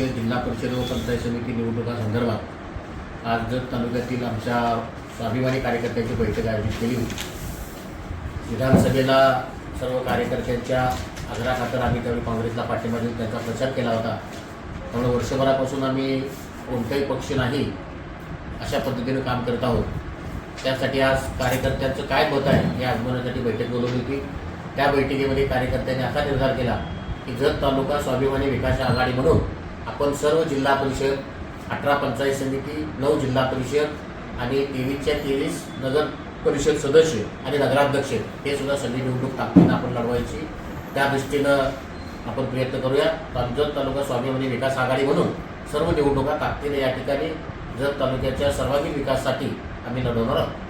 आगामीच्या जिल्हा परिषद व पंचायत समिती निवडणुकासंदर्भात आज जत तालुक्यातील आमच्या स्वाभिमानी कार्यकर्त्यांची बैठक आयोजित केली होती. विधानसभेला सर्व कार्यकर्त्यांच्या आग्रहाखातर आम्ही त्यावेळी काँग्रेसला पाठिंबा देऊन त्यांचा प्रचार केला होता. त्यामुळे वर्षभरापासून आम्ही कोणताही पक्ष नाही अशा पद्धतीने काम करत आहोत. त्यासाठी आज कार्यकर्त्यांचं काय मत आहे हे आजमावण्यासाठी बैठक बोलवली होती. त्या बैठकीमध्ये कार्यकर्त्यांनी असा निर्धार केला की जत तालुका स्वाभिमानी विकास आघाडी म्हणून आपण सर्व जिल्हा परिषद अठरा पंचायत समिती नऊ जिल्हा परिषद आणि तेवीसच्या तेवीस नगर परिषद सदस्य आणि नगराध्यक्ष हे सुद्धा सगळी निवडणूक ताकदीनं आपण लढवायची. त्या दृष्टीनं आपण प्रयत्न करूया. जत तालुका स्वाभिमानी म्हणजे विकास आघाडी म्हणून सर्व निवडणुका ताकदीने या ठिकाणी जत तालुक्याच्या सर्वांगीण विकासासाठी आम्ही लढवणार आहोत.